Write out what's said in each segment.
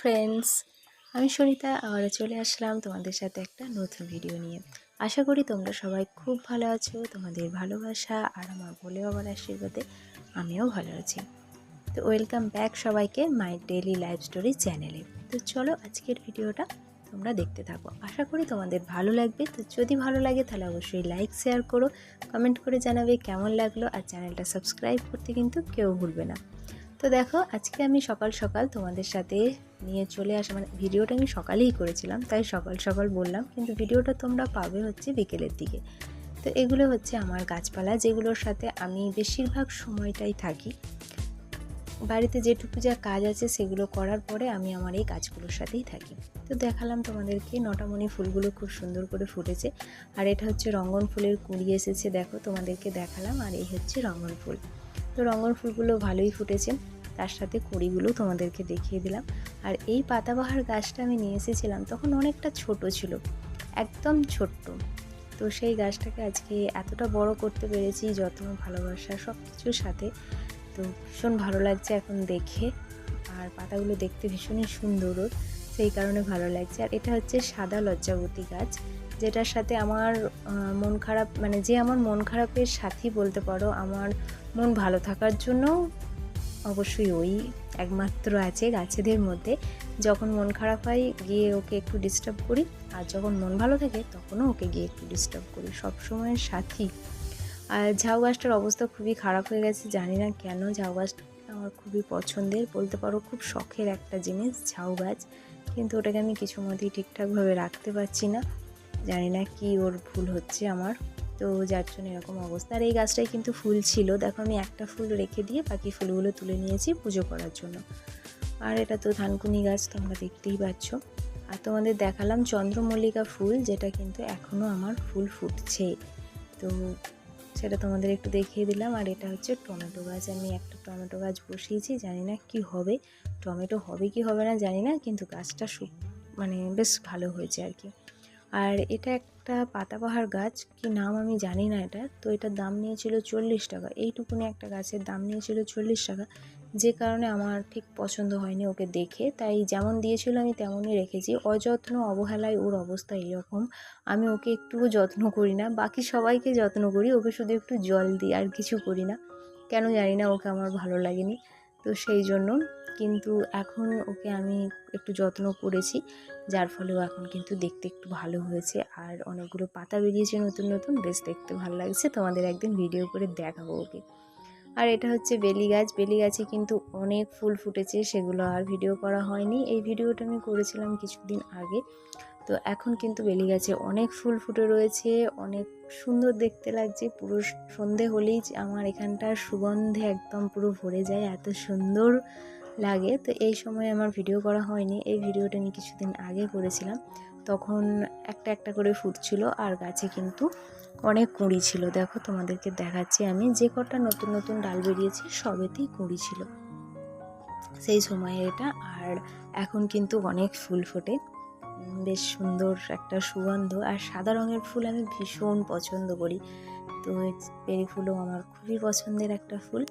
Friends আমি সরিতা আবারও চলে আসলাম তোমাদের সাথে একটা নতুন ভিডিও নিয়ে। আশা করি তোমরা সবাই খুব ভালো আছো, তোমাদের ভালোবাসা আর আমার বলে বাবার আশীর্বাদে আমিও ভালো আছি। তো ওয়েলকাম ব্যাক সবাইকে মাই ডেলি লাইফ স্টোরি চ্যানেলে তো চলো আজকের ভিডিওটা তোমরা দেখতে থাকো। আশা করি তোমাদের ভালো লাগবে। তো যদি ভালো লাগে তাহলে অবশ্যই লাইক শেয়ার করো। কমেন্ট করে জানাবে কেমন লাগল। আর চ্যানেলটা সাবস্ক্রাইব করতে কিন্তু কেউ ভুলবে না। তো দেখো, আজকে আমি সকাল সকাল তোমাদের সাথে নিয়ে চলে আসা মানে ভিডিওটা আমি সকালেই করেছিলাম, তাই সকাল সকাল বললাম, কিন্তু ভিডিওটা তোমরা পাবে হচ্ছে বিকেলের দিকে। তো এগুলো হচ্ছে আমার গাছপালা, যেগুলোর সাথে আমি বেশিরভাগ সময়টাই থাকি। বাড়িতে যেটুকু যা কাজ আছে সেগুলো করার পরে আমি আমার এই গাছগুলোর সাথেই থাকি। তো দেখালাম তোমাদেরকে, নটামণি ফুলগুলো খুব সুন্দর করে ফুটেছে। আর এটা হচ্ছে রঙ্গন ফুলের কুড়ি এসেছে, দেখো তোমাদেরকে দেখালাম, আর এই হচ্ছে রঙ্গন ফুল। তো রঙন ফুলগুলো ভালোই ফুটেছে। তার সাথে কুড়িগুলো তোমাদেরকে দেখিয়ে দিলাম। আর এই পাতাবাহার গাছটা আমি নিয়ে এসেছিলাম, তখন অনেকটা ছোট ছিল, একদম ছোট্ট। তো সেই গাছটাকে আজকে এতটা বড় করতে পেরেছি, যত্ন, ভালোবাসা সব কিছুর সাথে। তো ভীষণ ভালো লাগছে এখন দেখে। আর পাতাগুলো দেখতে ভীষণই সুন্দরও সেই কারণে ভালো লাগছে। আর এটা হচ্ছে সাদা লজ্জাবতী গাছ, যেটার সাথে আমার মন খারাপ মানে যে আমার মন খারাপের সাথী বলতে পারো, আমার মন ভালো থাকার জন্য অবশ্যই ওই একমাত্র আছে গাছেদের মধ্যে। যখন মন খারাপ হয়, গিয়ে ওকে একটু ডিস্টার্ব করি। আর যখন মন ভালো থাকে, তখনও ওকে গিয়ে একটু ডিস্টার্ব করি। সবসময়ের সাথী। আর ঝাউ গাছটার অবস্থা খুবই খারাপ হয়ে গেছে, জানি না কেন। ঝাউ গাছটা আমার খুবই পছন্দের। বলতে পারো খুব শখের একটা জিনিস, ঝাউ গাছ। কিন্তু ওটাকে আমি কিছু মতেই ঠিকঠাকভাবে রাখতে পারছি না। জানি না কি ওর ভুল হচ্ছে আমার। তো যার জন্য এরকম অবস্থা। আর এই গাছটাই কিন্তু ফুল ছিল। দেখো আমি একটা ফুল রেখে দিয়ে বাকি ফুলগুলো তুলে নিয়েছি পুজো করার জন্য। আর এটা তো ধানকুনি গাছ, তোমরা দেখতেই পাচ্ছ। আর তোমাদের দেখালাম চন্দ্রমল্লিকা ফুল, যেটা কিন্তু এখনও আমার ফুল ফুটছে। তো সেটা তোমাদের একটু দেখিয়ে দিলাম। আর এটা হচ্ছে টমেটো গাছ। আমি একটা টমেটো গাছ বসিয়েছি, জানি না কি হবে। টমেটো হবে কি হবে না জানি না, কিন্তু গাছটা মানে বেশ ভালো হয়েছে আর কি। আর এটা একটা পাতাবাহার গাছ, কি নাম আমি জানি না এটা, তো এটার দাম নিয়েছিল চল্লিশ টাকা। এইটুকুনি একটা গাছের দাম নিয়েছিল চল্লিশ টাকা। যে কারণে আমার ঠিক পছন্দ হয়নি ওকে দেখে। তাই যেমন দিয়েছিল আমি তেমনই রেখেছি। অযত্ন, অবহেলায় ওর অবস্থা এরকম আমি ওকে একটুও যত্ন করি না। বাকি সবাইকে যত্ন করি। ওকে শুধু একটু জল দিই, আর কিছু করি না। কেন জানি না ওকে আমার ভালো লাগেনি। তো সেই জন্য কিন্তু এখন ওকে আমি একটু যত্ন করেছি, যার ফলেও এখন কিন্তু দেখতে একটু ভালো হয়েছে। আর অনেকগুলো পাতা বেরিয়েছে নতুন নতুন, বেশ দেখতে ভালো লাগছে। তোমাদের একদিন ভিডিও করে দেখাবো ওকে। আর এটা হচ্ছে বেলি গাছ। বেলি গাছে কিন্তু অনেক ফুল ফুটেছে, সেগুলো আর ভিডিও করা হয়নি। এই ভিডিওটা আমি করেছিলাম কিছুদিন আগে। তো এখন কিন্তু বেলি গাছে অনেক ফুল ফুটে রয়েছে, অনেক সুন্দর দেখতে লাগছে। পুরো সন্ধে হলেই আমার এখানটার সুগন্ধে একদম পুরো ভরে যায়, এত সুন্দর। লাগে। তো এই সময় আমার ভিডিও করা হয়নি। এই ভিডিওটা আমি কিছুদিন আগে করেছিলাম। তখন একটা একটা করে ফুটছিল আর গাছে কিন্তু অনেক কুঁড়ি ছিল। দেখো, তোমাদেরকে দেখাচ্ছি আমি। যে কটা নতুন নতুন ডাল বেরিয়েছে, সবেতেই কুঁড়ি ছিল। সেই সময়ে এটা। আর এখন কিন্তু অনেক ফুল ফোটে। বেশ সুন্দর একটা সুগন্ধ। আর সাদা রঙের ফুল আমি ভীষণ পছন্দ করি। তো পেরি ফুলও আমার খুবই পছন্দের একটা ফুল।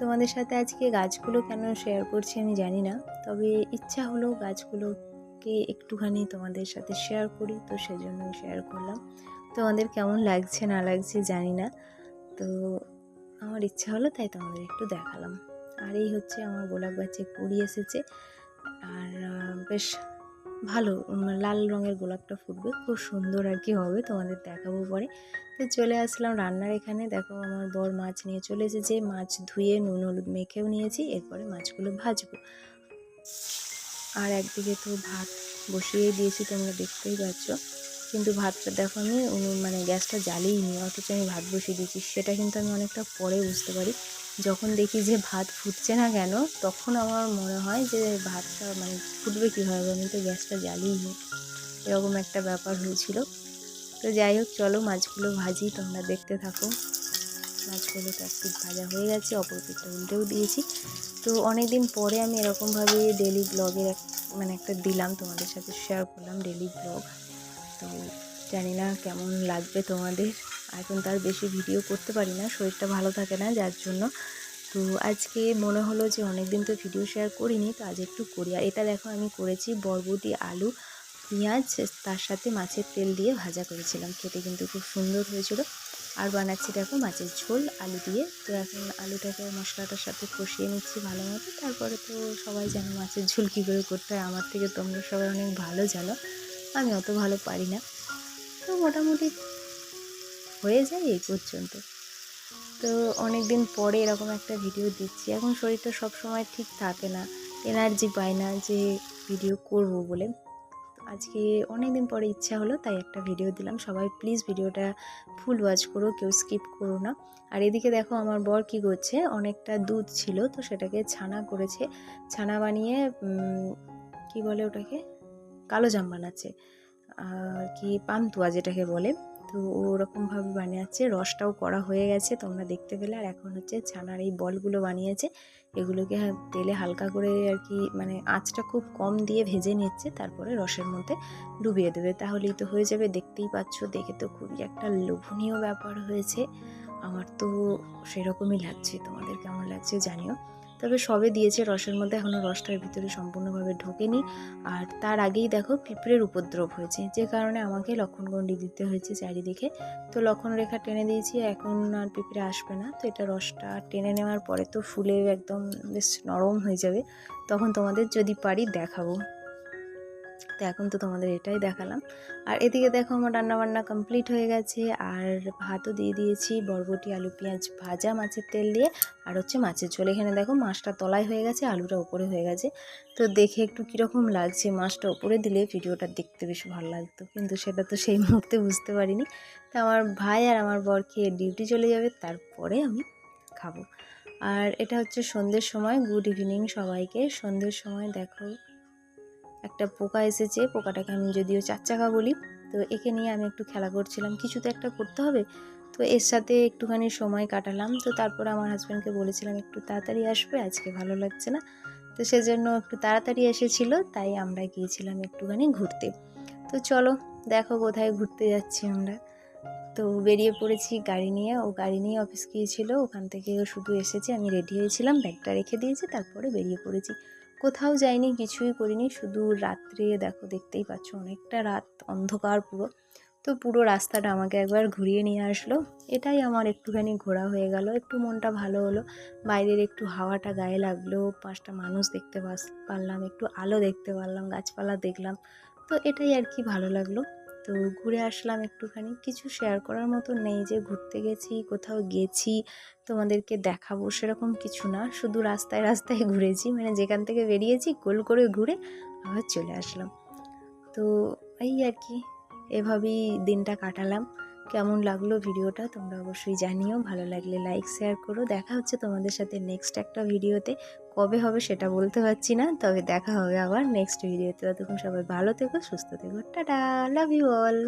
তোমাদের সাথে আজকে গাছগুলো কেন শেয়ার করছি আমি জানি না, তবে ইচ্ছা হলো গাছগুলোকে একটুখানি তোমাদের সাথে শেয়ার করি, তো সেজন্য শেয়ার করলাম। তোমাদের কেমন লাগছে, না লাগছে জানি না, তো আমার ইচ্ছা হলো তাই তোমাদের একটু দেখালাম। আর এই হচ্ছে আমার গোলাপ গাছে কুড়ি এসেছে, আর বেশ ভালো লাল রঙের গোলাপটা ফুটবে। খুব সুন্দর আর কি হবে, তোমাদের দেখাবো পরে। তো চলে আসলাম রান্নার এখানে। দেখো আমার বর মাছ নিয়ে চলে এসেছে। মাছ ধুয়ে নুন, হলুদ মেখেও নিয়েছি, এরপরে মাছগুলো ভাজবো। আর একদিকে তো ভাত বসিয়ে দিয়েছি, তোমরা দেখতেই পাচ্ছ। কিন্তু ভাতটা দেখো আমি মানে গ্যাসটা জ্বালিয়ে নি অথচ আমি ভাত বসিয়ে দিয়েছি। সেটা কিন্তু আমি অনেকটা পরে বুঝতে পারি। যখন দেখি যে ভাত ফুটছে না কেন, তখন আমার মনে হয় যে ভাতটা মানে ফুটবে কীভাবে? আমি তো গ্যাসটা জ্বালিয়ে নিই। এরকম একটা ব্যাপার হয়েছিল। তো যাই হোক, চলো মাছগুলো ভাজি, তোমরা দেখতে থাকো। মাছগুলো তো একটু ভাজা হয়ে গেছে অপর উল্টেও দিয়েছি। তো অনেক দিন পরে আমি এরকমভাবে ডেলি ব্লগের এক মানে একটা দিলাম, তোমাদের সাথে শেয়ার করলাম ডেলি ব্লগ তো জানি না কেমন লাগবে তোমাদের। এখন তার বেশি ভিডিও করতে পারি না, শরীরটা ভালো থাকে না যার জন্য। তো আজকে মনে হলো যে অনেক দিন তো ভিডিও শেয়ার করিনি, তো আজ একটু করি। আর এটা দেখো আমি করেছি বরবটি, আলু, পেঁয়াজ, তার সাথে মাছের তেল দিয়ে ভাজা করেছিলাম। খেতে কিন্তু খুব সুন্দর হয়েছিল। আর বানাচ্ছি দেখো মাছের ঝোল, আলু দিয়ে। তো এখন আলুটাকে মশলাটার সাথে কষিয়ে নিচ্ছি ভালো মতো। তারপরে তো সবাই জানো মাছের ঝোল কী করে করতে হয়, আমার থেকে তোমরা সবাই অনেক ভালো জানো। আমি অত ভালো পারি না। তো মোটামুটি হয়ে যায় এই পর্যন্ত। তো অনেক দিন পরে এরকম একটা ভিডিও দিচ্ছি এখন শরীরটা সব সময় ঠিক থাকে না। এনার্জি পায় না যে ভিডিও করব বলে। আজকে অনেক দিন পরে ইচ্ছা হলো, তাই একটা ভিডিও দিলাম। সবাই প্লিজ ভিডিওটা ফুল ওয়াচ করো, কেউ স্কিপ করো না। আর এদিকে দেখো আমার বর কি করছে, অনেকটা দুধ ছিল, তো সেটাকে ছানা করেছে। ছানা বানিয়ে কি বলে ওটাকে? কালো জাম বানাচ্ছে আর কি পান্তুয়া যেটাকে বলে। তো ওরকমভাবে বানিয়েছে, রসটাও করা হয়ে গেছে তোমরা দেখতে পেলে। আর এখন হচ্ছে ছানার এই বলগুলো বানিয়েছে, এগুলোকে তেলে হালকা করে আর কি মানে আঁচটা খুব কম দিয়ে ভেজে নিচ্ছে, তারপরে রসের মধ্যে ডুবিয়ে দেবে। তাহলেই তো হয়ে যাবে, দেখতেই পাচ্ছ, দেখে তো খুবই একটা লোভনীয় ব্যাপার হয়েছে। আমার তো সেরকমই লাগছে, তোমাদের কেমন লাগছে জানিও। তবে সবে দিয়েছে রসের মধ্যে এখনও রসটার ভিতরে সম্পূর্ণভাবে ঢোকেনি। আর তার আগেই দেখো পিঁপড়ের উপদ্রব হয়েছে, যে কারণে আমাকে লক্ষণগণ্ডি দিতে হয়েছে চারিদিকে। তো লক্ষণ রেখা টেনে দিয়েছি, এখন আর পিঁপড়ে আসবে না। তো এটা রসটা টেনে নেওয়ার পরে তো ফুলে একদম বেশ নরম হয়ে যাবে। তখন তোমাদের যদি পারি দেখাবো। তো এখন তো তোমাদের এটাই দেখালাম। আর এদিকে দেখো আমার রান্নাবান্না কমপ্লিট হয়ে গেছে। আর ভাতও দিয়ে দিয়েছি, বরবটি, আলু, পেঁয়াজ ভাজা, মাছের তেল দিয়ে। আর হচ্ছে মাছের ঝোল। এখানে দেখো মাছটা তলায় হয়ে গেছে, আলুটা ওপরে হয়ে গেছে। তো দেখে একটু কীরকম লাগছে মাছটা ওপরে দিলে, ভিডিওটা দেখতে বেশ ভালো লাগতো। কিন্তু সেটা তো সেই মুহূর্তে বুঝতে পারিনি। তো আমার ভাই আর আমার বর খেয়ে ডিউটি চলে যাবে, তারপরে আমি খাব। আর এটা হচ্ছে সন্ধ্যের সময়, গুড ইভিনিং সবাইকে। সন্ধ্যের সময় দেখো একটা পোকা এসেছে, পোকাটাকে আমি যদিও চার চাকা বলি, তো একে নিয়ে আমি একটু খেলা করছিলাম। কিছু তো একটা করতে হবে, তো এর সাথে একটুখানি সময় কাটালাম। তো তারপর আমার হাজব্যান্ডকে বলেছিলাম, একটু তাড়াতাড়ি আসবে, আজকে ভালো লাগছে না। তো সেজন্য একটু তাড়াতাড়ি এসেছিল, তাই আমরা গিয়েছিলাম একটুখানি ঘুরতে। তো চলো, দেখো কোথায় ঘুরতে যাচ্ছি আমরা। তো বেরিয়ে পড়েছি গাড়ি নিয়ে, ও গাড়ি নিয়ে অফিস গিয়েছিল, ওখান থেকে শুধু এসেছে, আমি রেডি হয়েছিলাম ব্যাগটা রেখে দিয়েছি, তারপরে বেরিয়ে পড়েছি। কোথাও যাইনি, কিছুই করিনি, শুধু রাত্রে দেখো দেখতেই পাচ্ছ অনেকটা রাত, অন্ধকার পুরো। তো পুরো রাস্তাটা আমাকে একবার ঘুরিয়ে নিয়ে আসলো। এটাই আমার একটুখানি ঘোরা হয়ে গেল। একটু মনটা ভালো হলো। বাইরের একটু হাওয়াটা গায়ে লাগল পাঁচটা মানুষ দেখতে পারলাম, একটু আলো দেখতে পারলাম, গাছপালা দেখলাম। তো এটাই আর কি ভালো লাগল। তো ঘুরে আসলাম একটুখানি। কিছু শেয়ার করার মতো নেই যে ঘুরতে গেছি, কোথাও গেছি, তোমাদেরকে দেখাবো সেরকম কিছু না। শুধু রাস্তায় রাস্তায় ঘুরেছি মানে যেখান থেকে বেরিয়েছি গোল করে ঘুরে আবার চলে আসলাম। তো এই আর কি, এভাবেই দিনটা কাটালাম। কেমন লাগল ভিডিওটা তোমরা অবশ্যই জানিও। ভালো লাগলে লাইক শেয়ার করো। দেখা হচ্ছে তোমাদের সাথে নেক্সট একটা ভিডিওতে। কবে হবে সেটা বলতে পারছি না, তবে দেখা হবে আবার নেক্সট ভিডিওতে ততক্ষণ সবাই ভালো থেকো, সুস্থ থেকো। Tata love you all